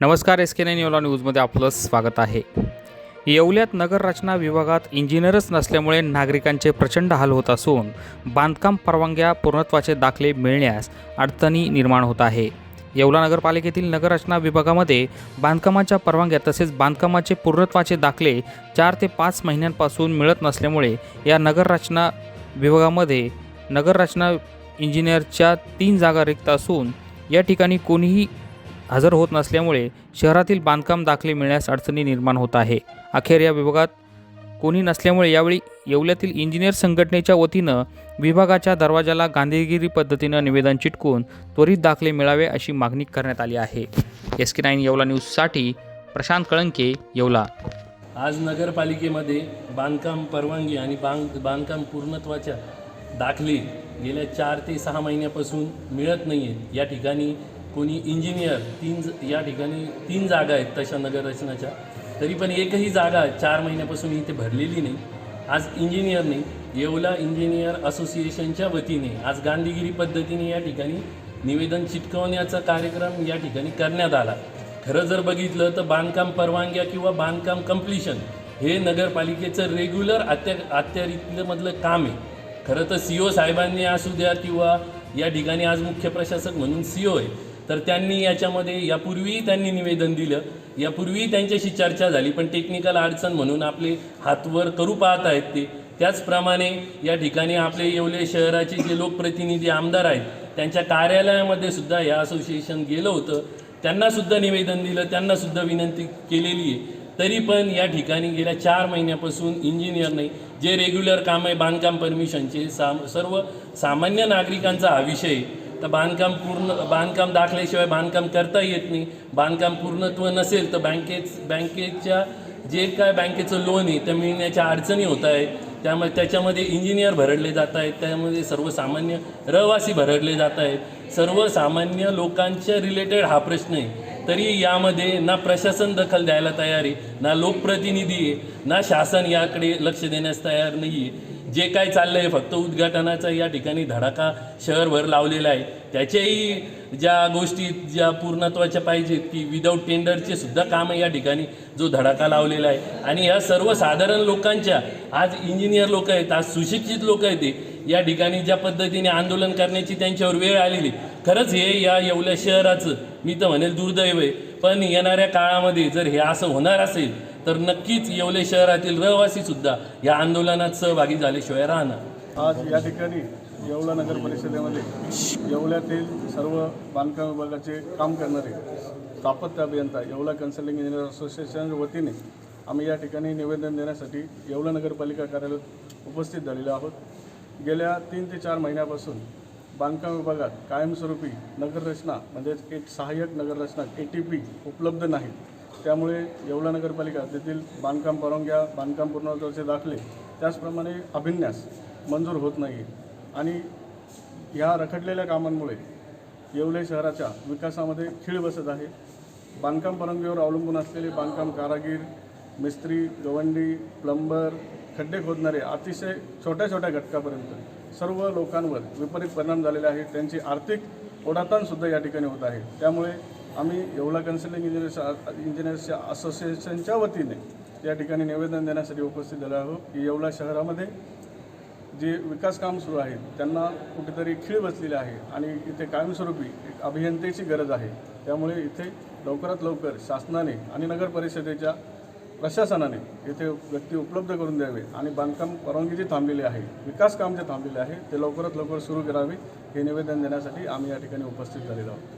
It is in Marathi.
नमस्कार एस के नाईन येवला न्यूजमध्ये आपलं स्वागत आहे. येवल्यात नगर रचना विभागात इंजिनियरच नसल्यामुळे नागरिकांचे प्रचंड हाल होत असून बांधकाम परवानग्या पूर्णत्वाचे दाखले मिळण्यास अडचणी निर्माण होत आहे. येवला नगरपालिकेतील नगररचना विभागामध्ये बांधकामाच्या परवानग्या तसेच बांधकामाचे पूर्णत्वाचे दाखले चार ते पाच महिन्यांपासून मिळत नसल्यामुळे या नगररचना विभागामध्ये नगररचना इंजिनियरच्या तीन जागा रिक्त असून या ठिकाणी कोणीही हजर होत नसल्यामुळे शहरातील बांधकाम दाखले मिळण्यास अडचणी निर्माण होत आहे. अखेर या विभागात कोणी नसल्यामुळे यावेळी येवल्यातील इंजिनियर संघटनेच्या वतीनं विभागाच्या दरवाजाला गांधीगिरी पद्धतीनं निवेदन चिटकून त्वरित दाखले मिळावे अशी मागणी करण्यात आली आहे. एस के नाईन येवला न्यूजसाठी प्रशांत कळंके येवला. आज नगरपालिकेमध्ये बांधकाम परवानगी आणि बांध बांधकाम पूर्णत्वाच्या दाखले गेल्या चार ते सहा महिन्यापासून मिळत नाही आहेत या ठिकाणी कोणी इंजिनियर तीन या ठिकाणी तीन जागा आहेत तशा नगररचनाच्या तरी पण एकही जागा चार महिन्यापासून इथे भरलेली नाही. आज इंजिनियरने येवला इंजिनियर असोसिएशनच्या वतीने आज गांधीगिरी पद्धतीने या ठिकाणी निवेदन चिटकवण्याचा कार्यक्रम या ठिकाणी करण्यात आला. खरं जर बघितलं तर बांधकाम परवानग्या किंवा बांधकाम कम्प्लिशन हे नगरपालिकेचं रेग्युलर अत्या अत्यारीतलं मधलं काम आहे. खरं तर सी ओ साहेबांनी असू द्या किंवा या ठिकाणी आज मुख्य प्रशासक म्हणून सी ओ आहे. तर त्यांनी याच्यामध्ये यापूर्वीही त्यांनी निवेदन दिलं. यापूर्वीही त्यांच्याशी चर्चा झाली पण टेक्निकल अडचण म्हणून आपले हातवर करू पाहत आहेत ते. त्याचप्रमाणे या ठिकाणी आपले येवले शहराचे जे लोकप्रतिनिधी आमदार आहेत त्यांच्या कार्यालयामध्ये सुद्धा या असोसिएशन गेलं होतं. त्यांनासुद्धा निवेदन दिलं त्यांनासुद्धा विनंती केलेली आहे. तरी पण या ठिकाणी गेल्या चार महिन्यापासून इंजिनियर नाही जे रेग्युलर काम आहे बांधकाम परमिशनचे साम सर्व सामान्य नागरिकांचा हा विषय आहे. तर बांधकाम पूर्ण बांधकाम दाखल्याशिवाय बांधकाम करता येत नाही. बांधकाम पूर्णत्व नसेल तर बँकेच बँकेच्या जे काय बँकेचं लोन आहे ते मिळण्याच्या अडचणी होत आहेत. त्यामुळे त्याच्यामध्ये इंजिनियर भरडले जात आहेत. त्यामध्ये सर्वसामान्य रहिवासी भरडले जात आहेत. सर्वसामान्य लोकांच्या रिलेटेड हा प्रश्न आहे. तरी यामध्ये ना प्रशासन दखल द्यायला तयार आहे ना लोकप्रतिनिधी आहे ना शासन याकडे लक्ष देण्यास तयार नाही आहे जे काय चाललं आहे फक्त उद्घाटनाचा या ठिकाणी धडाका शहरभर लावलेला आहे. त्याच्याही ज्या गोष्टी ज्या पूर्णत्वाच्या पाहिजेत की विदाऊट टेंडरचे सुद्धा कामं या ठिकाणी जो धडाका लावलेला आहे. आणि या सर्वसाधारण लोकांच्या आज इंजिनियर लोक आहेत आज सुशिक्षित लोक आहेत ते या ठिकाणी ज्या पद्धतीने आंदोलन करण्याची त्यांच्यावर वेळ आलेली. खरंच हे या येवल्या शहराचं मी तर म्हणेल दुर्दैव आहे. पण येणाऱ्या काळामध्ये जर हे असं होणार असेल तर नक्कीच येवले शहरातील रहिवासी सुद्धा या आंदोलनात सहभागी झाल्याशिवाय राहणार. आज या ठिकाणी येवला नगर परिषदेमध्ये येवल्यातील सर्व बांधकाम विभागाचे काम करणारे स्थापत्य अभियंता येवला कन्सल्टिंग इंजिनियर असोसिएशनच्या वतीने आम्ही या ठिकाणी निवेदन देण्यासाठी येवला नगरपालिका कार्यालयात उपस्थित झालेलो आहोत. गेल्या तीन ते चार महिन्यापासून बांधकाम विभागात कायमस्वरूपी नगररचना म्हणजेच एक सहाय्यक नगररचना ए टी पी उपलब्ध नाही त्यामुळे येवला नगरपालिका तेथील बांधकाम परवानग्या बांधकाम पूर्णत्वाचे दाखले त्याचप्रमाणे अभिन्यास मंजूर होत नाही आणि ह्या रखडलेल्या कामांमुळे येवले शहराच्या विकासामध्ये खीळ बसत आहे. बांधकाम परवानगीवर अवलंबून असलेले बांधकाम कारागीर मिस्त्री गवंडी प्लंबर खड्डे खोदणारे अतिशय छोट्या छोट्या घटकापर्यंत सर्व लोकांवर विपरीत परिणाम झालेले आहेत. त्यांची आर्थिक ओढाताणसुद्धा या ठिकाणी होत आहे. त्यामुळे आम्ही येवला कन्सल्टिंग इंजिनियर्स इंजिनियर्सच्या असोसिएशनच्या वतीने या ठिकाणी निवेदन देण्यासाठी उपस्थित झालो आहोत की येवला शहरामध्ये जे विकास काम सुरू आहेत त्यांना कुठेतरी खीळ बसलेली आहे आणि इथे कायमस्वरूपी एक अभियंतेची गरज आहे. त्यामुळे इथे लवकरात लवकर शासनाने आणि नगर परिषदेच्या प्रशासनाने इथे व्यक्ती उपलब्ध करून द्यावे आणि बांधकाम परवानगी जी थांबलेली आहे विकास काम जे थांबलेले आहे ते लवकरात लवकर सुरू करावे हे निवेदन देण्यासाठी आम्ही या ठिकाणी उपस्थित झालेलो आहोत.